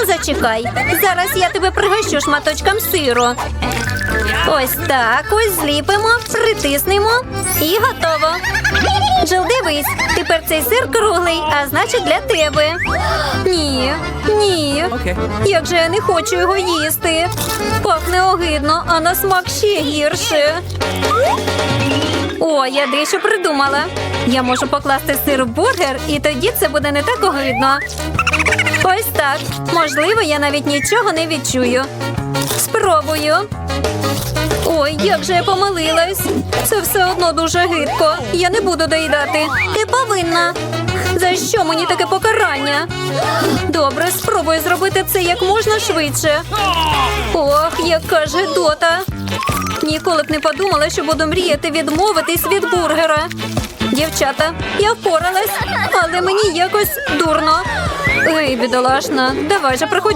Ну, зачекай. Зараз я тебе пригощу шматочком сиру. Ось так, ось зліпимо, притиснемо і готово. Джил, дивись, тепер цей сир круглий, а значить для тебе. Ні, ні. Як же я не хочу його їсти. Пахне огидно, а на смак ще гірше. О, я дещо придумала. Я можу покласти сир в бургер, і тоді це буде не так огидно. Ось так. Можливо, я навіть нічого не відчую. Спробую. Ой, як же я помилилась. Це все одно дуже гидко. Я не буду доїдати. Ти повинна. За що мені таке покарання? Добре, спробую зробити це як можна швидше. Ох, яка ж гидота. Ніколи б не подумала, що буду мріяти відмовитись від бургера. Дівчата, я впоралась, але мені якось дурно. Ей, бідолашна, давай же приходь